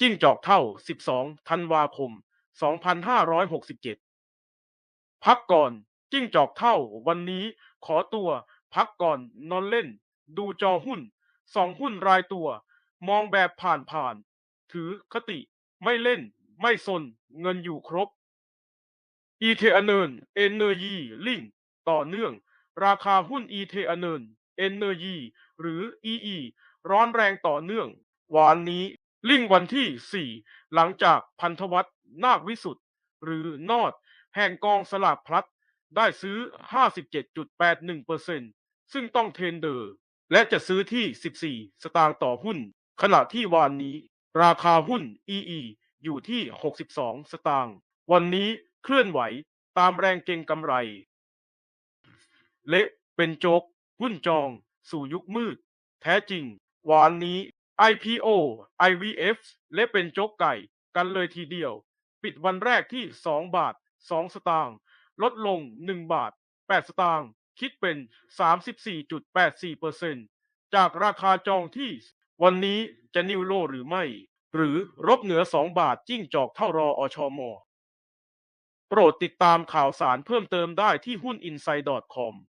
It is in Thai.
จิ้งจอกเท่า 12 ธันวาคม 2567 พักก่อน จิ้งจอกเท่า วันนี้ขอตัว พักก่อน นอนเล่น ดูจอหุ้น สองหุ้นรายตัว มองแบบผ่านๆถือคติ ไม่เล่น ไม่สน เงินอยู่ครบ อีเทอเนิน เอเนอร์ยีลิงต่อเนื่อง ราคาหุ้นอีเทอเนิน เอเนอร์ยีหรือ EE ร้อนแรงต่อเนื่องวันนี้ ลิงวันที่ 4 หลังจากพันธวัฒน์นาควิสุทธ์หรือนอดแห่งกองสลากพลัดได้ซื้อ 57.81%ซึ่งต้องเทนเดอร์ และจะซื้อที่ 14 สตางค์ต่อหุ้น ขณะที่วานนี้ ราคาหุ้น EE อยู่ที่ 62 สตางค์วันนี้เคลื่อนไหวตามแรงเก็งกำไร เละเป็นโจกหุ้นจอง สู่ยุคมืด แท้จริง วานนี้ IPO IVF เละเป็นโจ๊กไก่กันเลยทีเดียว ปิดวันแรกที่ 2 บาท 2 สตางค์ลดลง 1 บาท 8 สตางค์คิดเป็น 34.84%จากราคาจองที่วันนี้จะนิวโลหรือไม่ หรือรบเหนือ 2 บาทจิ้งจอกเท่ารออชอมอโปรดติดตามข่าวสารเพิ่มเติมได้ที่หุ้น i n s i d e c o m